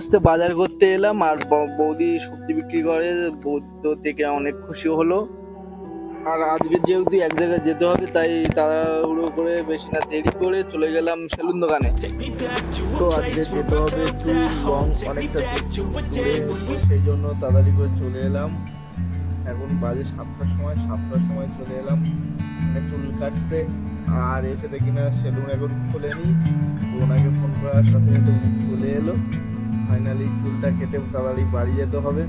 আস্তে বাজার করতে এলাম আর বৌদি সবজি বিক্রি করে বৌদি তো দেখে অনেক খুশি হলো। আর আজকে যেহেতু এক জায়গায় যেতে হবে, তাই তাড়াহুড়ো করে বেশি না দেরি করে চলে গেলাম সেলুন দোকানে। তো আজকে যেতে হবে সেই জন্য তাড়াতাড়ি করে চলে এলাম। এখন বাজে সাতটার সময় সাতটার সময় চলে এলাম। মানে চুল কাটতে। আর এসে দেখি না সেলুন এখন খোলেনি ওনাকে ফোন করার সাথে সাথে ফাইনালি চুলটা কেটে তাড়াতাড়ি বাড়ি যেতে হবে।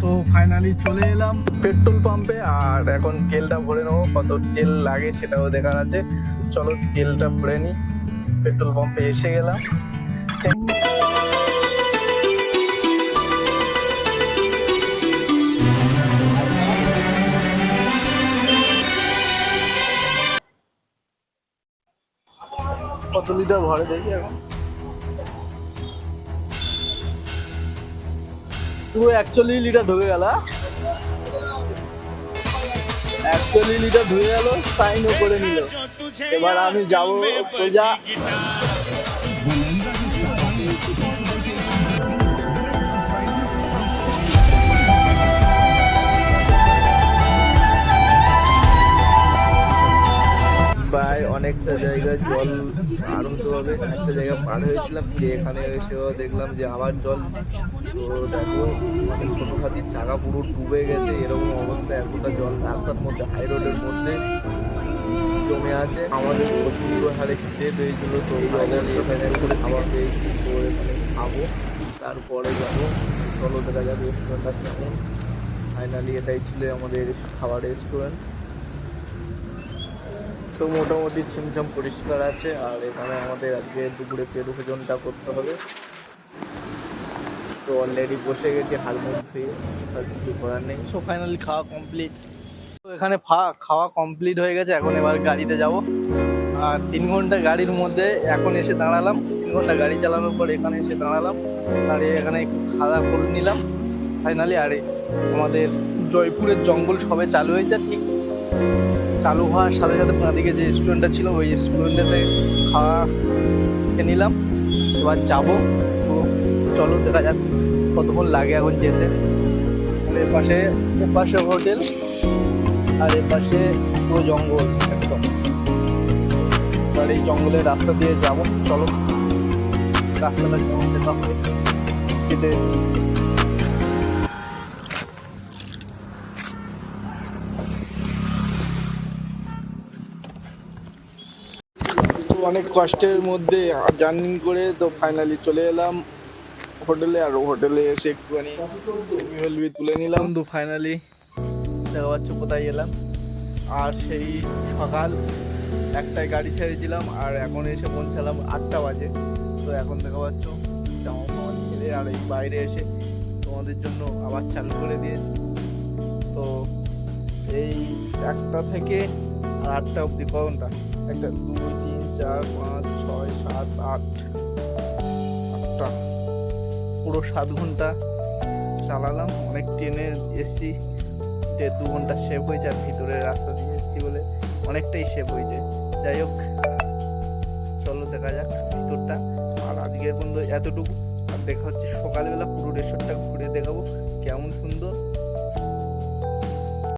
তো ফাইনালি চলে এলাম পেট্রোল পাম্পে আর এখন তেলটা ভরে নেব। কত তেল লাগে সেটাও দেখার আছে। চলো তেলটা ভরে নিই। পেট্রোল পাম্পে এসে গেলাম। কত লিটার ভরে দেখি এখন। পুরো একচল্লিশ লিটার ঢুকে গেল একচল্লিশ লিটার ঢুকে গেল সাইনও করে নিল। এবার আমি যাব সোজা। প্রায় অনেকটা জল আনন্দভাবে একটা জায়গা পার হয়েছিলাম যে এখানে এসেও দেখলাম যে আবার জল তো দেখো মানে ছোটো হাতির চাকা পুরো ডুবে গেছে, এরকম অবস্থা, এতটা জল রাস্তার মধ্যে হাই রোডের মধ্যে জমে আছে। আমাদের প্রচণ্ড হারে খিদে পেয়েছিল, তো এখানে খাবার পেয়েছি তো এখানে খাব, তারপরে যাব। চলো দেখা যাবে রেস্টুরেন্টটা কেমন। ফাইনালি এটাই ছিল আমাদের খাবার রেস্টুরেন্ট তো মোটামুটি ছিমছাম পরিষ্কার আছে, আর এখানে আমাদের আজকে দুপুরে পেরু ভোজনটা করতে হবে। তো অলরেডি বসে গেছি হাল মুখ ধুয়ে, আর কিছু করার নেই। সো ফাইনালি খাওয়া কমপ্লিট তো এখানে খাওয়া কমপ্লিট হয়ে গেছে, এখন এবার গাড়িতে যাব। আর তিন ঘণ্টা গাড়ির মধ্যে এখন এসে দাঁড়ালাম। তিন ঘণ্টা গাড়ি চালানোর পর এখানে এসে দাঁড়ালাম। আর এখানে একটু খাওয়া করে নিলাম। ফাইনালি আরে, আমাদের জয়পুরের জঙ্গল সবে চালু হয়েছে, ঠিক? চালু হওয়ার সাথে সাথে দিকে যে রেস্টুরেন্টটা ছিল, ওই রেস্টুরেন্টটাতে খাওয়া খেয়ে নিলাম। এবার যাব। তো চলো, দেখা যাক কতক্ষণ লাগে এখন যেতে। আর এপাশে পাশে, এর পাশে হোটেল, আর এপাশে পাশে পুরো জঙ্গল, একদম। আর এই জঙ্গলের রাস্তা দিয়ে যাব। চলো, রাস্তাটা কেমন যেতে হবে। যেতে অনেক কষ্টের মধ্যে জার্নি করে তো ফাইনালি চলে এলাম হোটেলে আর হোটেলে এসে একটুখানি সেলফি তুলে নিলাম। তো ফাইনালি দেখা পাচ্ছ কোথায় এলাম আর সেই সকাল একটায় গাড়ি ছেড়েছিলাম, আর এখন এসে পৌঁছালাম আটটা বাজে। তো এখন দেখা পাচ্ছ জামা ফামা আর এই বাইরে এসে তোমাদের জন্য আবার চালু করে দিয়েছি। তো এই একটা থেকে আর আটটা অবধি ক ঘণ্টা একটা দুই চার, পাঁচ, ছয়, সাত, আট, আটটা। পুরো সাত ঘণ্টা চালালাম। অনেক ট্রেনে এসছি দু ঘণ্টা সেভ হয়েছে আর ভিতরের রাস্তা দিয়ে এসছি বলে অনেকটাই সেভ হয়ে যায়। যাই হোক, চলো দেখা যাক ভিতরটা। আর আজকের পর্যন্ত এতটুকু। আর দেখা হচ্ছে সকালবেলা পুরো রেস্টুরেন্টটা ঘুরে দেখাবো। কেমন সুন্দর।